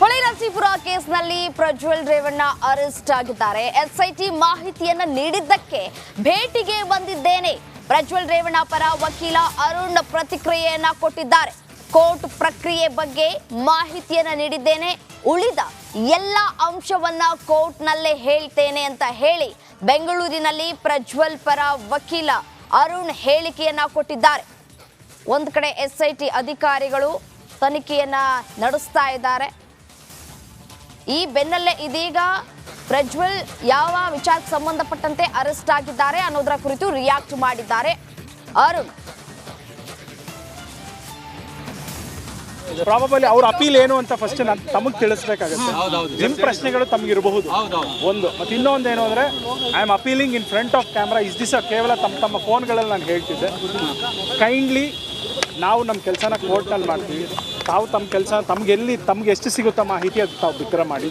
ಹೊಳೆನರಸೀಪುರ ಕೇಸ್ನಲ್ಲಿ ಪ್ರಜ್ವಲ್ ರೇವಣ್ಣ ಅರೆಸ್ಟ್ ಆಗಿದ್ದಾರೆ. ಎಸ್ಐಟಿ ಮಾಹಿತಿಯನ್ನ ನೀಡಿದ್ದಕ್ಕೆ ಭೇಟಿಗೆ ಬಂದಿದ್ದೇನೆ. ಪ್ರಜ್ವಲ್ ರೇವಣ್ಣ ಪರ ವಕೀಲ ಅರುಣ್ ಪ್ರತಿಕ್ರಿಯೆಯನ್ನ ಕೊಟ್ಟಿದ್ದಾರೆ. ಕೋರ್ಟ್ ಪ್ರಕ್ರಿಯೆ ಬಗ್ಗೆ ಮಾಹಿತಿಯನ್ನ ನೀಡಿದ್ದೇನೆ. ಉಳಿದ ಎಲ್ಲ ಅಂಶವನ್ನ ಕೋರ್ಟ್ನಲ್ಲೇ ಹೇಳ್ತೇನೆ ಅಂತ ಹೇಳಿ ಬೆಂಗಳೂರಿನಲ್ಲಿ ಪ್ರಜ್ವಲ್ ಪರ ವಕೀಲ ಅರುಣ್ ಹೇಳಿಕೆಯನ್ನ ಕೊಟ್ಟಿದ್ದಾರೆ. ಒಂದು ಕಡೆ ಎಸ್ಐಟಿ ಅಧಿಕಾರಿಗಳು ತನಿಖೆಯನ್ನ ನಡೆಸ್ತಾ ಇದ್ದಾರೆ. ಈ ಬೆನ್ನಲ್ಲೇ ಇದೀಗ ಪ್ರಜ್ವಲ್ ಯಾವ ವಿಚಾರಕ್ಕೆ ಸಂಬಂಧಪಟ್ಟಂತೆ ಅರೆಸ್ಟ್ ಆಗಿದ್ದಾರೆ ಅನ್ನೋದರ ಕುರಿತು ರಿಯಾಕ್ಟ್ ಮಾಡಿದ್ದಾರೆ. ಅರುಣ್. ಪ್ರಾಬಬಲಿ ಅವ್ರ ಅಪೀಲ್ ಏನು ಅಂತ ಫಸ್ಟ್ ನಾನು ತಮಗೆ ತಿಳಿಸ್ಬೇಕಾಗುತ್ತೆ. ನಿಮ್ ಪ್ರಶ್ನೆಗಳು ತಮ್ಗೆ ಇರಬಹುದು. ಒಂದು. ಮತ್ತೆ ಇನ್ನೊಂದು ಏನು ಅಂದ್ರೆ I am appealing in front of camera is this ಕೇವಲ ತಮ್ಮ ತಮ್ಮ ಫೋನ್ಗಳಲ್ಲಿ ನಾನು ಹೇಳ್ತಿದ್ದೆ. ಕೈಂಡ್ಲಿ ನಾವು ನಮ್ಮ ಕೆಲಸನ ಕೋರ್ಟ್ನಲ್ಲಿ ಮಾಡ್ತೀವಿ. ತಾವು ತಮ್ಮ ಕೆಲಸ ತಮ್ಗೆ ಎಲ್ಲಿ ತಮ್ಗೆ ಎಷ್ಟು ಸಿಗುತ್ತಾ ಮಾಹಿತಿ ಅದು ತಾವು ಬಿತ್ತರ ಮಾಡಿ.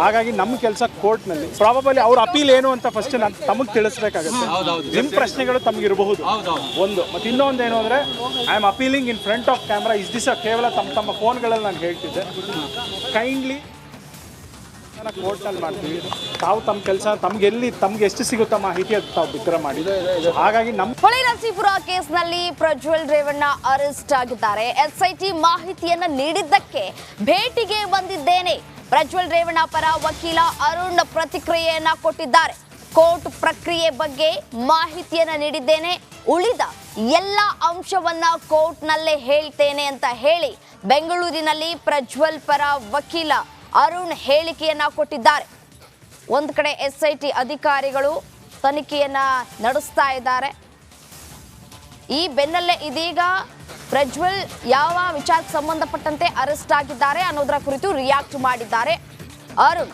ಹಾಗಾಗಿ ನಮ್ಮ ಕೆಲಸ ಕೋರ್ಟ್ನಲ್ಲಿ. ಪ್ರಾಬಬಲಿ ಅವ್ರ ಅಪೀಲ್ ಏನು ಅಂತ ಫಸ್ಟ್ ನಾನು ತಮಗೆ ತಿಳಿಸ್ಬೇಕಾಗುತ್ತೆ. ನಿಮ್ ಪ್ರಶ್ನೆಗಳು ತಮ್ಗೆ ಇರಬಹುದು. ಒಂದು. ಮತ್ತೆ ಇನ್ನೊಂದು ಏನು ಅಂದ್ರೆ I am appealing in front of camera is this ಕೇವಲ ತಮ್ಮ ತಮ್ಮ ಫೋನ್ಗಳಲ್ಲಿ ನಾನು ಹೇಳ್ತಿದ್ದೆ. ಕೈಂಡ್ಲಿ ಕೋರ್ಟ್ನಲ್ಲಿ ಮಾಡ್ತೀವಿ. ತಾವು ತಮ್ಮ ಕೆಲಸ, ತಮ್ಗೆ ಎಲ್ಲಿ, ತಮ್ಗೆ ಎಷ್ಟು ಸಿಗುತ್ತ ಮಾಹಿತಿ ಅದು ತಾವು ಬಿತ್ತರ ಹಾಗಾಗಿ ನಮ್ಮ ಹೊಳೆನರಸೀಪುರ ಕೇಸ್ನಲ್ಲಿ ಪ್ರಜ್ವಲ್ ರೇವಣ್ಣ ಅರೆಸ್ಟ್ ಆಗಿದ್ದಾರೆ. ಎಸ್ಐಟಿ ಮಾಹಿತಿಯನ್ನ ನೀಡಿದ್ದಕ್ಕೆ ಭೇಟಿಗೆ ಬಂದಿದ್ದೇನೆ. ಪ್ರಜ್ವಲ್ ರೇವಣ್ಣ ಪರ ವಕೀಲ ಅರುಣ್ ಪ್ರತಿಕ್ರಿಯೆಯನ್ನ ಕೊಟ್ಟಿದ್ದಾರೆ. ಕೋರ್ಟ್ ಪ್ರಕ್ರಿಯೆ ಬಗ್ಗೆ ಮಾಹಿತಿಯನ್ನ ನೀಡಿದ್ದೇನೆ. ಉಳಿದ ಎಲ್ಲ ಅಂಶವನ್ನ ಕೋರ್ಟ್ನಲ್ಲೇ ಹೇಳ್ತೇನೆ ಅಂತ ಹೇಳಿ, ಬೆಂಗಳೂರಿನಲ್ಲಿ ಪ್ರಜ್ವಲ್ ಪರ ವಕೀಲ ಅರುಣ್ ಹೇಳಿಕೆಯನ್ನ ಕೊಟ್ಟಿದ್ದಾರೆ. ಒಂದು ಕಡೆ ಎಸ್ಐಟಿ ಅಧಿಕಾರಿಗಳು ತನಿಖೆಯನ್ನ ನಡೆಸ್ತಾ ಇದ್ದಾರೆ. ಈ ಬೆನ್ನಲ್ಲೇ ಇದೀಗ ಪ್ರಜ್ವಲ್ ಯಾವ ವಿಚಾರಕ್ಕೆ ಸಂಬಂಧಪಟ್ಟಂತೆ ಅರೆಸ್ಟ್ ಆಗಿದ್ದಾರೆ ಅನ್ನೋದರ ಕುರಿತು ರಿಯಾಕ್ಟ್ ಮಾಡಿದ್ದಾರೆ ಅರುಣ್.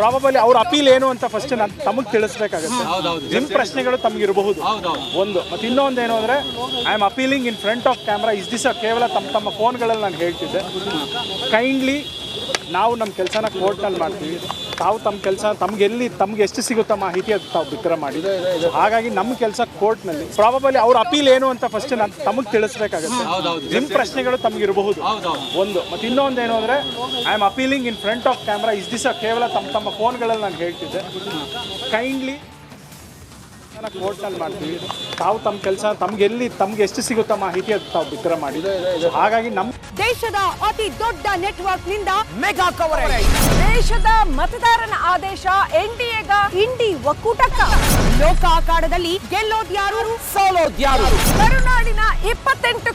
ಪ್ರಾಬಬಲಿ ಅವ್ರ ಅಪೀಲ್ ಏನು ಅಂತ ಫಸ್ಟ್ ನಾನು ತಮಗೆ ತಿಳಿಸ್ಬೇಕಾಗುತ್ತೆ. ನಿಮ್ಮ ಪ್ರಶ್ನೆಗಳು ತಮ್ಗೆ ಇರಬಹುದು. ಒಂದು. ಮತ್ತೆ ಇನ್ನೊಂದು ಏನು ಅಂದ್ರೆ I am appealing in front of camera is this ಕೇವಲ ತಮ್ಮ ತಮ್ಮ ಫೋನ್ಗಳಲ್ಲಿ ನಾನು ಹೇಳ್ತಿದ್ದೆ. ಕೈಂಡ್ಲಿ ನಾವು ನಮ್ಮ ಕೆಲಸನ ಕೋರ್ಟ್ನಲ್ಲಿ ಮಾಡ್ತೀವಿ. ತಾವು ತಮ್ಮ ಕೆಲಸ ತಮ್ಗೆ ಎಲ್ಲಿ ತಮ್ಗೆ ಎಷ್ಟು ಸಿಗುತ್ತೋ ಮಾಹಿತಿ ಅದು ತಾವು ಬಿತ್ತರ ಮಾಡಿ. ಹಾಗಾಗಿ ನಮ್ಮ ಕೆಲಸ ಕೋರ್ಟ್ನಲ್ಲಿ. ಪ್ರಾಬಬಲಿ ಅವ್ರ ಅಪೀಲ್ ಏನು ಅಂತ ಫಸ್ಟ್ ನಾನು ತಮಗೆ ತಿಳಿಸ್ಬೇಕಾಗುತ್ತೆ. ನಿಮ್ ಪ್ರಶ್ನೆಗಳು ತಮ್ಗೆ ಇರಬಹುದು. ಒಂದು. ಮತ್ತು ಇನ್ನೊಂದು ಏನು ಅಂದರೆ I am appealing in front of camera is this ಕೇವಲ ತಮ್ಮ ತಮ್ಮ ಫೋನ್ಗಳಲ್ಲಿ ನಾನು ಹೇಳ್ತಿದ್ದೆ. ಕೈಂಡ್ಲಿ ಕೋರ್ಟ್ನಲ್ಲಿ ಮಾಡ್ತೀವಿ. ತಾವು ತಮ್ಮ ಕೆಲಸ ತಮ್ಗೆ ಎಲ್ಲಿ ತಮ್ಗೆ ಎಷ್ಟು ಸಿಗುತ್ತಾ ಮಾಹಿತಿ ಅದು ತಾವು ಬಿತ್ತರ ಮಾಡಿ. ಹಾಗಾಗಿ ನಮ್ಮ ದೇಶದ ಅತಿ ದೊಡ್ಡ ನೆಟ್ವರ್ಕ್ನಿಂದ ಮೆಗಾ ಕವರೇಜ್ ದೇಶದ ಮತದಾರನ ಆದೇಶ ಎನ್ಡಿಎಗ ಇಂಡಿ ಒಕ್ಕೂಟಕ್ಕ. ಲೋಕ ಆಕಾರದಲ್ಲಿ ಗೆಲ್ಲೋದ್ಯಾರು? ಸೋಲೋದ್ಯಾರು. ಕರುನಾಡಿನ